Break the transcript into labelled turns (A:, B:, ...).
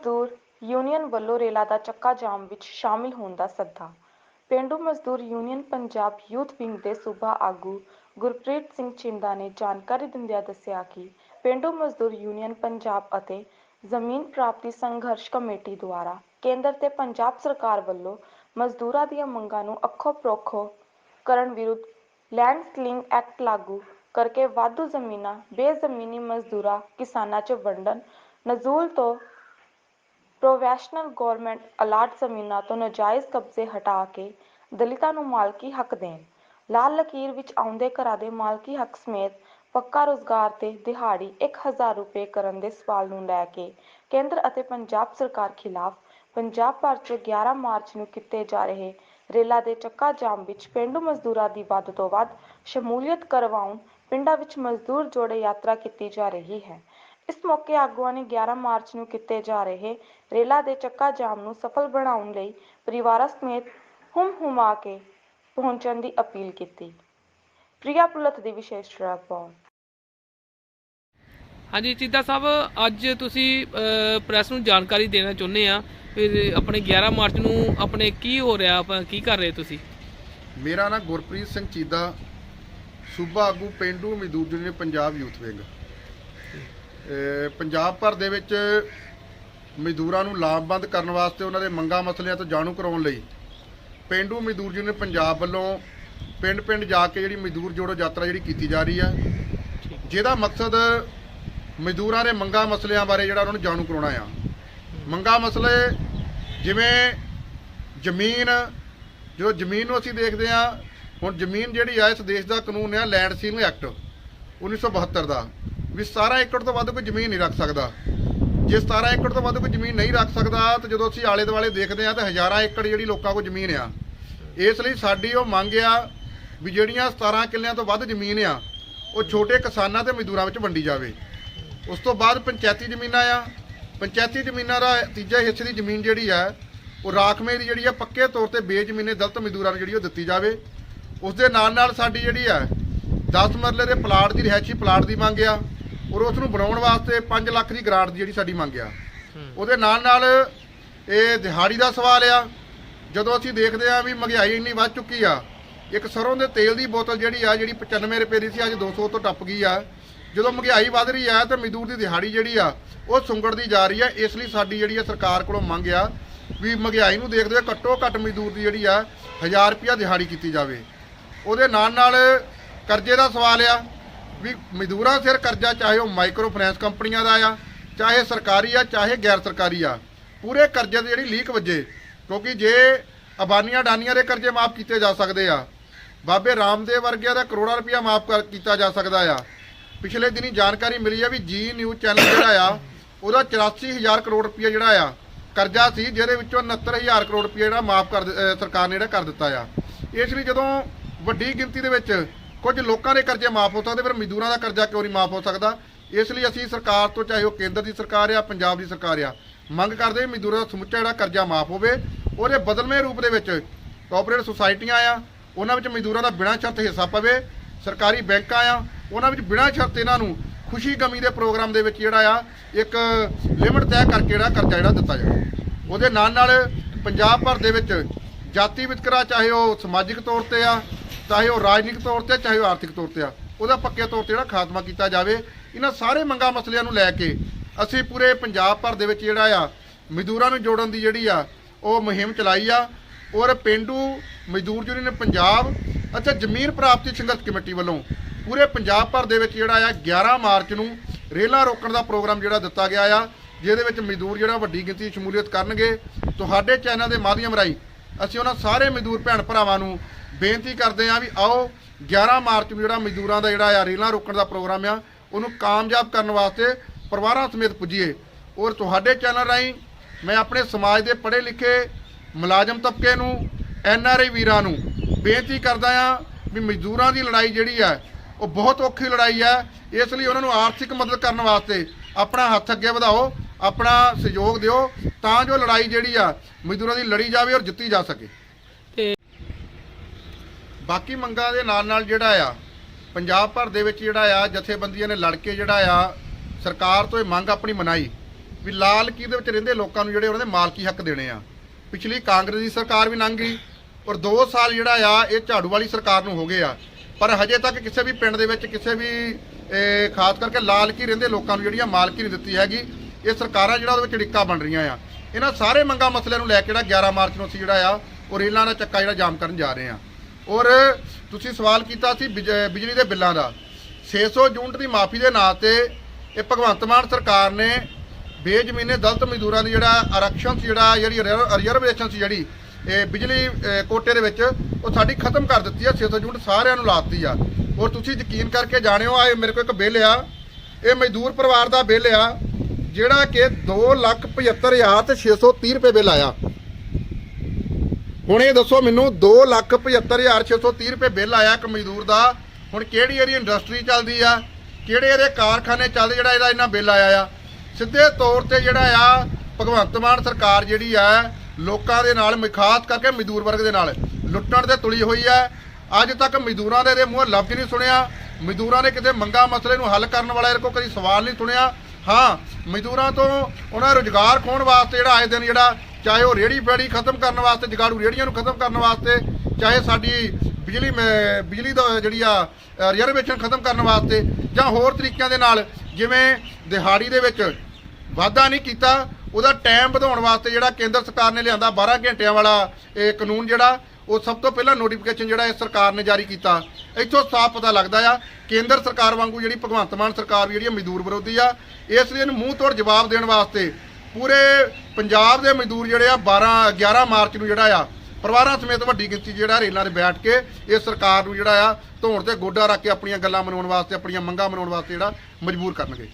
A: ਮਜ਼ਦੂਰ ਯੂਨੀਅਨ ਵੱਲੋਂ ਰੇਲਾਂ ਦਾ ਚੱਕਾ ਜਾਮ ਵਿੱਚ ਸ਼ਾਮਿਲ ਹੋਣ ਦਾ ਸੱਦਾ। ਪੇਂਡੂ ਮਜ਼ਦੂਰ ਯੂਨੀਅਨ ਪੰਜਾਬ ਯੂਥ ਵਿੰਗ ਦੇ ਸੂਬਾ ਆਗੂ ਗੁਰਪ੍ਰੀਤ ਸਿੰਘ ਚਿੰਦਾ ਨੇ ਜਾਣਕਾਰੀ ਦਿੰਦਿਆਂ ਦੱਸਿਆ ਕਿ ਪੇਂਡੂ ਮਜ਼ਦੂਰ ਯੂਨੀਅਨ ਪੰਜਾਬ ਅਤੇ ਜ਼ਮੀਨ ਪ੍ਰਾਪਤੀ ਸੰਘਰਸ਼ ਕਮੇਟੀ ਦੁਆਰਾ ਕੇਂਦਰ ਤੇ ਪੰਜਾਬ ਸਰਕਾਰ ਵੱਲੋਂ ਮਜ਼ਦੂਰਾਂ ਦੀਆਂ ਮੰਗਾਂ ਨੂੰ ਅੱਖੋਂ ਪ੍ਰੋਖੋ ਕਰਨ ਵਿਰੁੱਧ ਲੈਂਡ ਸਲਿੰਗ ਐਕਟ ਲਾਗੂ ਕਰਕੇ ਵਾਧੂ ਜ਼ਮੀਨਾਂ, ਬੇਜ਼ਮੀਨੀ ਮਜ਼ਦੂਰਾਂ, ਕਿਸਾਨਾਂ 'ਚ ਵੰਡਣ, ਨਜ਼ੂਲ ਤੋਂ ਪ੍ਰੋਫੈਸ਼ਨਲ ਗਵਰਨਮੈਂਟ ਅਲਾਟ ਜ਼ਮੀਨਾਂ ਤੋਂ ਨਾਜਾਇਜ਼ ਕਬਜ਼ੇ ਹਟਾ ਕੇ ਦਲਿਤਾਂ ਨੂੰ ਮਾਲਕੀ ਹੱਕ ਦੇਣ। ਲਾਲ ਲਕੀਰ ਵਿੱਚ ਆਉਂਦੇ ਘਰਾਂ ਦੇ ਮਾਲਕੀ ਹੱਕ ਸਮੇਤ ਪੱਕਾ ਰੁਜ਼ਗਾਰ ਤੇ ਦਿਹਾੜੀ 1000 ਰੁਪਏ ਕਰਨ ਦੇ ਸਵਾਲ ਨੂੰ ਲੈ ਕੇ ਕੇਂਦਰ ਅਤੇ ਪੰਜਾਬ ਸਰਕਾਰ ਖਿਲਾਫ ਪੰਜਾਬ ਭਰ 'ਚ 11 ਮਾਰਚ ਨੂੰ ਕੀਤੇ ਜਾ ਰਹੇ ਰੇਲਾ ਦੇ ਚੱਕਾ ਜਾਮ ਵਿੱਚ ਪੇਂਡੂ ਮਜ਼ਦੂਰਾਂ ਦੀ ਵੱਧ ਤੋਂ ਵੱਧ ਸ਼ਮੂਲੀਅਤ ਕਰਵਾਉਣ ਪਿੰਡਾਂ ਵਿੱਚ ਮਜ਼ਦੂਰ ਜੋੜੇ ਯਾਤਰਾ ਕੀਤੀ ਜਾ ਰਹੀ ਹੈ। ਇਸ ਮੌਕੇ ਆਗੂਆਂ ਨੇ 11 ਮਾਰਚ ਨੂੰ ਕੀਤੇ ਜਾ ਰਹੇ ਰੇਲਾ ਦੇ ਚੱਕਾ ਜਾਮ ਨੂੰ ਸਫਲ ਬਣਾਉਣ ਲਈ ਪਰਿਵਾਰਾਂ ਸਮੇਤ ਹੁਮ ਹੁਮਾ ਕੇ ਪਹੁੰਚਣ ਦੀ ਅਪੀਲ ਕੀਤੀ। ਪ੍ਰਿਆ ਪੁਲਤ ਦੀ ਵਿਸ਼ੇਸ਼ ਰਿਪੋਰਟ।
B: ਹਾਂਜੀ ਚੀਤਾ ਸਾਹਿਬ ਅੱਜ ਤੁਸੀਂ ਪ੍ਰੈਸ ਨੂੰ ਜਾਣਕਾਰੀ ਦੇਣਾ ਚਾਹੁੰਦੇ ਆ ਵੀ ਆਪਣੇ 11 ਮਾਰਚ ਨੂੰ ਆਪਣੇ ਕੀ ਹੋ ਰਿਹਾ ਆਪਾਂ ਕੀ ਕਰ ਰਹੇ ਤੁਸੀਂ?
C: ਮੇਰਾ ਨਾਮ ਗੁਰਪ੍ਰੀਤ ਸਿੰਘ ਚੀਦਾ ਸੂਬਾ ਆਗੂ ਪਿੰਡੂ ਮਜ਼ਦੂਰ union Punjab youth wing Punjab ਭਰ ਦੇ ਵਿੱਚ ਮਜ਼ਦੂਰਾਂ ਨੂੰ ਲਾਮਬੰਦ ਕਰਨ ਵਾਸਤੇ ਉਹਨਾਂ ਦੇ ਮੰਗਾਂ ਮਸਲਿਆਂ ਤੋਂ ਜਾਣੂ ਕਰਾਉਣ ਲਈ ਪਿੰਡੂ ਮਜ਼ਦੂਰ ਯੂਨੀਅਨ ਪੰਜਾਬ ਵੱਲੋਂ ਪਿੰਡ-ਪਿੰਡ ਜਾ ਕੇ ਜਿਹੜੀ ਮਜ਼ਦੂਰ ਜੋੜੋ ਯਾਤਰਾ ਜਿਹੜੀ ਕੀਤੀ ਜਾ ਰਹੀ ਹੈ ਜਿਹਦਾ ਮਕਸਦ ਮਜ਼ਦੂਰਾਂ ਦੇ ਮੰਗਾਂ ਮਸਲਿਆਂ ਬਾਰੇ ਜਿਹੜਾ ਉਹਨਾਂ ਨੂੰ ਜਾਣੂ ਕਰਾਉਣਾ ਆ। ਮੰਗਾਂ ਮਸਲੇ ਜਿਵੇਂ ਜ਼ਮੀਨ, ਜਦੋਂ ਜ਼ਮੀਨ ਨੂੰ ਅਸੀਂ ਦੇਖਦੇ ਆ, ਹੁਣ ਜ਼ਮੀਨ ਜਿਹੜੀ ਆ ਇਸ ਦੇਸ਼ ਦਾ ਕਾਨੂੰਨ ਆ ਲੈਂਡ ਸੀਲਿੰਗ ਐਕਟ 1972 ਦਾ। ਵੀ 17 ਏਕੜ ਤੋਂ ਵੱਧ ਕੋਈ ਜ਼ਮੀਨ ਨਹੀਂ ਰੱਖ ਸਕਦਾ। ਜੇ 17 ਏਕੜ ਤੋਂ ਵੱਧ ਕੋਈ ਜ਼ਮੀਨ ਨਹੀਂ ਰੱਖ ਸਕਦਾ, ਤਾਂ ਜਦੋਂ ਅਸੀਂ ਆਲੇ ਦੁਆਲੇ ਦੇਖਦੇ ਆ ਤਾਂ ਹਜ਼ਾਰਾਂ ਏਕੜ ਜਿਹੜੀ ਲੋਕਾਂ ਕੋਲ ਜ਼ਮੀਨ ਆ। ਇਸ ਲਈ ਸਾਡੀ ਉਹ ਮੰਗ ਆ ਵੀ ਜਿਹੜੀਆਂ 17 ਕਿੱਲਿਆਂ ਤੋਂ ਵੱਧ ਜ਼ਮੀਨ ਆ, ਉਹ ਛੋਟੇ ਕਿਸਾਨਾਂ ਤੇ ਮਜ਼ਦੂਰਾਂ ਵਿੱਚ ਵੰਡੀ ਜਾਵੇ। ਉਸ ਤੋਂ ਬਾਅਦ ਪੰਚਾਇਤੀ ਜ਼ਮੀਨਾਂ ਆ। ਪੰਚਾਇਤੀ ਜ਼ਮੀਨਾਂ ਦਾ ਤੀਜਾ ਹਿੱਸੇ ਦੀ ਜ਼ਮੀਨ ਜਿਹੜੀ ਆ, ਉਹ ਰਾਖਵੇਂ ਦੀ ਜਿਹੜੀ ਆ, ਪੱਕੇ ਤੌਰ ਤੇ ਬੇਜ਼ਮੀਨੇ ਦਲਤ ਮਜ਼ਦੂਰਾਂ ਨੂੰ ਜਿਹੜੀ ਉਹ ਦਿੱਤੀ ਜਾਵੇ। ਉਸ ਦੇ ਨਾਲ ਨਾਲ ਸਾਡੀ ਜਿਹੜੀ ਆ 10 ਮਰਲੇ ਦੇ ਪਲਾਟ ਦੀ, ਰਿਹਾਇਸ਼ੀ ਪਲਾਟ ਦੀ ਮੰਗ ਆ। ਔਰ ਉਸ ਨੂੰ ਬਣਾਉਣ ਵਾਸਤੇ 5 ਲੱਖ ਦੀ ਗ੍ਰਾਂਟ ਦੀ ਜਿਹੜੀ ਸਾਡੀ ਮੰਗ ਆ। ਉਹਦੇ ਨਾਲ ਨਾਲ ਇਹ ਦਿਹਾੜੀ ਦਾ ਸਵਾਲ ਆ। ਜਦੋਂ ਅਸੀਂ ਦੇਖਦੇ ਆ ਵੀ ਮਹਿੰਗਾਈ ਇੰਨੀ ਵੱਧ ਚੁੱਕੀ ਆ ਇੱਕ ਸਰੋਂ ਦੇ ਤੇਲ ਦੀ ਬੋਤਲ ਜਿਹੜੀ ਆ ਜਿਹੜੀ 95 ਰੁਪਏ ਦੀ ਸੀ ਅੱਜ 200 ਤੋਂ ਟੱਪ ਗਈ ਆ। ਜਦੋਂ ਮਹਿੰਗਾਈ ਵੱਧ ਰਹੀ ਆ ਤਾਂ ਮਜ਼ਦੂਰ ਦੀ ਦਿਹਾੜੀ ਜਿਹੜੀ ਆ ਉਹ ਸੁੰਗੜਦੀ ਜਾ ਰਹੀ ਆ। ਇਸ ਲਈ ਸਾਡੀ ਜਿਹੜੀ ਆ ਸਰਕਾਰ ਕੋਲੋਂ ਮੰਗ ਆ ਵੀ ਮਹਿੰਗਾਈ ਨੂੰ ਦੇਖਦੇ ਹੋਏ ਘੱਟੋ ਘੱਟ ਮਜ਼ਦੂਰ ਦੀ ਜਿਹੜੀ ਆ 1000 ਰੁਪਿਆ ਦਿਹਾੜੀ ਕੀਤੀ ਜਾਵੇ। ਉਹਦੇ ਨਾਲ ਨਾਲ ਕਰਜ਼ੇ ਦਾ ਸਵਾਲ ਆ। ਵੀ ਮਜ਼ਦੂਰਾਂ ਸਿਰ ਕਰਜ਼ਾ, ਚਾਹੇ ਉਹ ਮਾਈਕਰੋ ਫਾਈਨੈਂਸ ਕੰਪਨੀਆਂ ਦਾ ਆ, ਚਾਹੇ ਸਰਕਾਰੀ ਆ, ਚਾਹੇ ਗੈਰ ਸਰਕਾਰੀ ਆ, ਪੂਰੇ ਕਰਜ਼ੇ ਦੀ ਜਿਹੜੀ ਲੀਕ ਵੱਜੇ, ਕਿਉਂਕਿ ਜੇ ਅਬਾਨੀਆਂ ਡਾਨੀਆਂ ਦੇ ਕਰਜ਼ੇ ਮਾਫ ਕੀਤੇ ਜਾ ਸਕਦੇ ਆ, ਬਾਬੇ ਰਾਮਦੇਵ ਵਰਗਿਆਂ ਦਾ ਕਰੋੜਾਂ ਰੁਪਇਆ ਮਾਫ ਕਰ, ਕੀਤਾ ਜਾ ਸਕਦਾ ਆ। ਪਿਛਲੇ ਦਿਨੀ ਜਾਣਕਾਰੀ ਮਿਲੀ ਆ ਵੀ ਜੀ ਨਿਊਜ਼ ਚੈਨਲ ਜਿਹੜਾ ਆ, ਉਹਦਾ 84000 ਕਰੋੜ ਰੁਪਇਆ ਜਿਹੜਾ ਆ, ਕਰਜ਼ਾ ਸੀ, ਜਿਹਦੇ ਵਿੱਚੋਂ 69000 ਕਰੋੜ ਰੁਪਇਆ ਜਿਹੜਾ ਮਾਫ ਕਰ ਸਰਕਾਰ ਨੇ ਜਿਹੜਾ ਕਰ ਦਿੱਤਾ ਆ। ਇਸ ਲਈ ਜਦੋਂ ਵੱਡੀ ਗਿਣਤੀ ਦੇ ਵਿੱਚ ਕੁਝ ਲੋਕਾਂ ਦੇ ਕਰਜ਼ੇ ਮਾਫ ਹੋ ਸਕਦੇ ਪਰ ਮਜ਼ਦੂਰਾਂ ਦਾ ਕਰਜ਼ਾ ਕਿਉਂ ਨਹੀਂ ਮਾਫ ਹੋ ਸਕਦਾ? ਇਸ ਲਈ ਅਸੀਂ ਸਰਕਾਰ ਤੋਂ, ਚਾਹੇ ਉਹ ਕੇਂਦਰ ਦੀ ਸਰਕਾਰ ਆ, ਪੰਜਾਬ ਦੀ ਸਰਕਾਰ ਆ, ਮੰਗ ਕਰਦੇ ਮਜ਼ਦੂਰਾਂ ਦਾ ਸਮੁੱਚਾ ਜਿਹੜਾ ਕਰਜ਼ਾ ਮਾਫ ਹੋਵੇ, ਉਹਦੇ ਬਦਲਵੇਂ ਰੂਪ ਦੇ ਵਿੱਚ ਕੋਆਪਰੇਟਿਵ ਸੁਸਾਇਟੀਆਂ ਆ, ਉਹਨਾਂ ਵਿੱਚ ਮਜ਼ਦੂਰਾਂ ਦਾ ਬਿਨਾਂ ਸ਼ਰਤ ਹਿੱਸਾ ਪਵੇ, ਸਰਕਾਰੀ ਬੈਂਕਾਂ ਆ, ਉਹਨਾਂ ਵਿੱਚ ਬਿਨਾਂ ਸ਼ਰਤ ਇਹਨਾਂ ਨੂੰ ਖੁਸ਼ੀ ਗਮੀ ਦੇ ਪ੍ਰੋਗਰਾਮ ਦੇ ਵਿੱਚ ਜਿਹੜਾ ਆ, ਇੱਕ ਲਿਮਟ ਤੈਅ ਕਰਕੇ ਜਿਹੜਾ ਕਰਜ਼ਾ ਜਿਹੜਾ ਦਿੱਤਾ ਜਾਵੇ। ਉਹਦੇ ਨਾਲ ਨਾਲ ਪੰਜਾਬ ਭਰ ਦੇ ਵਿੱਚ ਜਾਤੀ ਵਿਤਕਰਾ, ਚਾਹੇ ਉਹ ਸਮਾਜਿਕ ਤੌਰ ਤੇ ਆ ਚਾਹੇ ਉਹ ਰਾਜਨੀਤਿਕ ਤੌਰ ਤੇ ਚਾਹੇ ਉਹ ਆਰਥਿਕ ਤੌਰ ਤੇ ਆ, ਉਹਦਾ ਪੱਕੇ ਤੌਰ ਤੇ ਜਿਹੜਾ ਖਾਤਮਾ ਕੀਤਾ ਜਾਵੇ, ਇਹਨਾਂ ਸਾਰੇ ਮੰਗਾਂ ਮਸਲਿਆਂ ਨੂੰ ਲੈ ਕੇ ਅਸੀਂ ਪੂਰੇ ਪੰਜਾਬ ਭਰ ਦੇ ਵਿੱਚ ਜਿਹੜਾ ਆ, ਮਜ਼ਦੂਰਾਂ ਨੂੰ ਜੋੜਨ ਦੀ ਜਿਹੜੀ ਆ, ਉਹ ਮੁਹਿੰਮ ਚਲਾਈ ਆ, ਔਰ ਪਿੰਡੂ ਮਜ਼ਦੂਰ ਯੂਨੀਅਨ ਪੰਜਾਬ, ਅੱਛਾ, ਜ਼ਮੀਨ ਪ੍ਰਾਪਤੀ ਸੰਘਰਸ਼ ਕਮੇਟੀ ਵੱਲੋਂ ਪੂਰੇ ਪੰਜਾਬ ਭਰ ਦੇ ਵਿੱਚ ਜਿਹੜਾ ਆ 11 ਮਾਰਚ ਨੂੰ ਰੇਲਾਂ ਰੋਕਣ ਦਾ ਪ੍ਰੋਗਰਾਮ ਜਿਹੜਾ ਦਿੱਤਾ ਗਿਆ ਆ, ਜਿਹਦੇ ਵਿੱਚ ਮਜ਼ਦੂਰ ਜਿਹੜਾ ਵੱਡੀ ਗਿਣਤੀ ਸ਼ਮੂਲੀਅਤ ਕਰਨਗੇ, ਤੁਹਾਡੇ ਚੈਨਲ ਦੇ ਮਾਧਿਅਮ ਰਾਹੀਂ ਅਸੀਂ ਉਹਨਾਂ ਸਾਰੇ ਮਜ਼ਦੂਰ ਭੈਣ ਭਰਾਵਾਂ ਨੂੰ ਬੇਨਤੀ ਕਰਦੇ ਹਾਂ ਵੀ ਆਓ 11 ਮਾਰਚ ਨੂੰ ਜਿਹੜਾ ਮਜ਼ਦੂਰਾਂ ਦਾ ਜਿਹੜਾ ਆ ਰੇਲਾਂ ਰੋਕਣ ਦਾ ਪ੍ਰੋਗਰਾਮ ਆ, ਉਹਨੂੰ ਕਾਮਯਾਬ ਕਰਨ ਵਾਸਤੇ ਪਰਿਵਾਰਾਂ ਸਮੇਤ ਪੁੱਜੀਏ। ਔਰ ਤੁਹਾਡੇ ਚੈਨਲ ਰਾਹੀਂ ਮੈਂ ਆਪਣੇ ਸਮਾਜ ਦੇ ਪੜ੍ਹੇ ਲਿਖੇ ਮੁਲਾਜ਼ਮ ਤਬਕੇ ਨੂੰ, ਐਨ ਆਰ ਆਈ ਵੀਰਾਂ ਨੂੰ ਬੇਨਤੀ ਕਰਦਾ ਆ ਵੀ ਮਜ਼ਦੂਰਾਂ ਦੀ ਲੜਾਈ ਜਿਹੜੀ ਆ, ਉਹ ਬਹੁਤ ਔਖੀ ਲੜਾਈ ਆ। ਇਸ ਲਈ ਉਹਨਾਂ ਨੂੰ ਆਰਥਿਕ ਮਦਦ ਕਰਨ ਵਾਸਤੇ ਆਪਣਾ ਹੱਥ ਅੱਗੇ ਵਧਾਓ। ਆਪਣਾ ਸਹਿਯੋਗ ਦਿਓ ਤਾਂ ਜੋ ਲੜਾਈ ਜਿਹੜੀ ਆ ਮਜ਼ਦੂਰਾਂ ਦੀ ਲੜੀ ਜਾਵੇ ਔਰ ਜਿੱਤੀ ਜਾ ਸਕੇ।
B: ਤੇ
C: ਬਾਕੀ ਮੰਗਾਂ ਦੇ ਨਾਲ ਨਾਲ ਜਿਹੜਾ ਆ ਪੰਜਾਬ ਭਰ ਦੇ ਵਿੱਚ ਜਿਹੜਾ ਆ ਜਥੇਬੰਦੀਆਂ ਨੇ ਲੜ ਕੇ ਜਿਹੜਾ ਆ ਸਰਕਾਰ ਤੋਂ ਇਹ ਮੰਗ ਆਪਣੀ ਮਨਾਈ ਵੀ ਲਾਲ ਕੀ ਦੇ ਵਿੱਚ ਰਹਿੰਦੇ ਲੋਕਾਂ ਨੂੰ ਜਿਹੜੇ ਉਹਨਾਂ ਦੇ ਮਾਲਕੀ ਹੱਕ ਦੇਣੇ ਆ। ਪਿਛਲੀ ਕਾਂਗਰਸ ਦੀ ਸਰਕਾਰ ਵੀ ਲੰਘ ਗਈ ਔਰ 2 ਸਾਲ ਜਿਹੜਾ ਆ ਇਹ ਝਾੜੂ ਵਾਲੀ ਸਰਕਾਰ ਨੂੰ ਹੋ ਗਏ ਆ। ਪਰ ਹਜੇ ਤੱਕ ਕਿਸੇ ਵੀ ਪਿੰਡ ਦੇ ਵਿੱਚ ਕਿਸੇ ਵੀ ਖਾਸ ਕਰਕੇ ਲਾਲ ਕੀ ਰਹਿੰਦੇ ਲੋਕਾਂ ਨੂੰ ਜਿਹੜੀਆਂ ਮਾਲਕੀ ਨਹੀਂ ਦਿੱਤੀ ਹੈਗੀ। ਇਹ ਸਰਕਾਰਾਂ ਜਿਹੜਾ ਉਹਦੇ ਵਿੱਚ ਡਿੱਕਾ ਬਣ ਰਹੀਆਂ ਆ। ਇਹਨਾਂ ਸਾਰੇ ਮੰਗਾਂ ਮਸਲਿਆਂ ਨੂੰ ਲੈ ਕੇ ਜਿਹੜਾ 11 ਮਾਰਚ ਨੂੰ ਅਸੀਂ ਜਿਹੜਾ ਆ, ਉਹ ਰੇਲਾਂ ਦਾ ਚੱਕਾ ਜਿਹੜਾ ਜਾਮ ਕਰਨ ਜਾ ਰਹੇ ਆ। ਔਰ ਤੁਸੀਂ ਸਵਾਲ ਕੀਤਾ ਸੀ ਬਿਜ- ਬਿਜਲੀ ਦੇ ਬਿੱਲਾਂ ਦਾ। 600 ਯੂਨਿਟ ਦੀ ਮਾਫੀ ਦੇ ਨਾਂ ਤੇ ਇਹ ਭਗਵੰਤ ਮਾਨ ਸਰਕਾਰ ਨੇ ਬੇਜ਼ਮੀਨੇ ਦਲਤ ਮਜ਼ਦੂਰਾਂ ਦੀ ਜਿਹੜਾ ਆਰਕਸ਼ਣ ਸੀ, ਜਿਹੜਾ ਜਿਹੜੀ ਰਿਜ਼ਰਵੇਸ਼ਨ ਸੀ ਜਿਹੜੀ, ਇਹ ਬਿਜਲੀ ਕੋਟੇ ਦੇ ਵਿੱਚ, ਉਹ ਸਾਡੀ ਖਤਮ ਕਰ ਦਿੱਤੀ ਆ 600 ਯੂਨਿਟ ਸਾਰਿਆਂ ਨੂੰ ਲਾਤੀ ਆ। ਔਰ ਤੁਸੀਂ ਯਕੀਨ ਕਰਕੇ ਜਾਣਿਓ ਆ ਇਹ ਮੇਰੇ ਕੋਲ ਇੱਕ ਬਿੱਲ ਆ। ਇਹ ਮਜ਼ਦੂਰ ਪਰਿਵਾਰ ਦਾ ਬਿੱਲ ਆ। ਜਿਹੜਾ ਕਿ 275000 ਤੇ 630 ਰੁਪਏ ਬਿੱਲ ਆਇਆ। ਹੁਣ ਇਹ ਦੱਸੋ ਮੈਨੂੰ 275630 ਰੁਪਏ ਬਿੱਲ ਆਇਆ ਇੱਕ ਮਜ਼ਦੂਰ ਦਾ। ਹੁਣ ਕਿਹੜੀ ਇਹਦੀ ਇੰਡਸਟਰੀ ਚੱਲਦੀ ਆ? ਕਿਹੜੇ ਇਹਦੇ ਕਾਰਖਾਨੇ ਚੱਲਦੇ ਜਿਹੜਾ ਇਹਦਾ ਇੰਨਾ ਬਿੱਲ ਆਇਆ ਆ? ਸਿੱਧੇ ਤੌਰ ਤੇ ਜਿਹੜਾ ਆ, ਭਗਵੰਤ ਮਾਨ ਸਰਕਾਰ ਜਿਹੜੀ ਆ, ਲੋਕਾਂ ਦੇ ਨਾਲ ਮਿਖਾਤ ਕਰਕੇ ਮਜ਼ਦੂਰ ਵਰਗ ਦੇ ਨਾਲ ਲੁੱਟਣ ਤੇ ਤੁਲੀ ਹੋਈ ਆ। ਅੱਜ ਤੱਕ ਮਜ਼ਦੂਰਾਂ ਦੇ ਇਹਦੇ ਮੂੰਹ ਲਫ਼ਜ਼ ਨਹੀਂ ਸੁਣਿਆ। ਮਜ਼ਦੂਰਾਂ ਨੇ ਕਿਤੇ ਮੰਗਾ ਮਸਲੇ ਨੂੰ ਹੱਲ ਕਰਨ ਵਾਲਾ ਇਹਦੇ ਕੋਲ ਕਦੀ ਸਵਾਲ ਨਹੀਂ ਸੁਣਿਆ। ਹਾਂ, ਮਜ਼ਦੂਰਾਂ ਤੋਂ ਉਹਨਾਂ ਰੁਜ਼ਗਾਰ ਖੋਣ ਵਾਸਤੇ ਜਿਹੜਾ ਆਏ ਦਿਨ ਜਿਹੜਾ, ਚਾਹੇ ਉਹ ਰੇੜੀ ਫੇੜੀ ਖਤਮ ਕਰਨ ਵਾਸਤੇ, ਜਗਾੜੂ ਰੇੜੀਆਂ ਨੂੰ ਖਤਮ ਕਰਨ ਵਾਸਤੇ, ਚਾਹੇ ਸਾਡੀ ਬਿਜਲੀ ਮ- ਬਿਜਲੀ ਦਾ ਜਿਹੜੀ ਆ ਰਿਜ਼ਰਵੇਸ਼ਨ ਖਤਮ ਕਰਨ ਵਾਸਤੇ ਜਾਂ ਹੋਰ ਤਰੀਕਿਆਂ ਦੇ ਨਾਲ, ਜਿਵੇਂ ਦਿਹਾੜੀ ਦੇ ਵਿੱਚ ਵਾਧਾ ਨਹੀਂ ਕੀਤਾ ਉਹਦਾ ਟਾਈਮ ਵਧਾਉਣ ਵਾਸਤੇ ਜਿਹੜਾ ਕੇਂਦਰ ਸਰਕਾਰ ਨੇ ਲਿਆਂਦਾ 12 ਘੰਟਿਆਂ ਵਾਲਾ ਇਹ ਕਾਨੂੰਨ ਜਿਹੜਾ, ਉਹ ਸਭ ਤੋਂ ਪਹਿਲਾਂ ਨੋਟੀਫਿਕੇਸ਼ਨ ਜਿਹੜਾ ਇਸ ਸਰਕਾਰ ਨੇ ਜਾਰੀ ਕੀਤਾ। ਇੱਥੋਂ ਸਾਫ਼ ਪਤਾ ਲੱਗਦਾ ਆ, ਕੇਂਦਰ ਸਰਕਾਰ ਵਾਂਗੂ ਜਿਹੜੀ ਭਗਵੰਤ ਮਾਨ ਸਰਕਾਰ ਵੀ ਜਿਹੜੀ ਆ, ਮਜ਼ਦੂਰ ਵਿਰੋਧੀ ਆ, ਇਸ ਲਈ ਇਹਨੂੰ ਮੂੰਹ ਤੋੜ ਜਵਾਬ ਦੇਣ ਵਾਸਤੇ ਪੂਰੇ ਪੰਜਾਬ ਦੇ ਮਜ਼ਦੂਰ ਜਿਹੜੇ ਆ 12 11 ਮਾਰਚ ਨੂੰ ਜਿਹੜਾ ਆ, ਪਰਿਵਾਰਾਂ ਸਮੇਤ ਵੱਡੀ ਗਿਣਤੀ 'ਚ ਜਿਹੜਾ ਰੇਲਾਂ 'ਤੇ ਬੈਠ ਕੇ ਇਸ ਸਰਕਾਰ ਨੂੰ ਜਿਹੜਾ ਆ, ਧੌਣ ਤੇ ਗੋਡਾ ਰੱਖ ਕੇ ਆਪਣੀਆਂ ਗੱਲਾਂ ਮਨਾਉਣ ਵਾਸਤੇ, ਆਪਣੀਆਂ ਮੰਗਾਂ ਮਨਾਉਣ ਵਾਸਤੇ ਜਿਹੜਾ ਮਜਬੂਰ ਕਰਨਗੇ।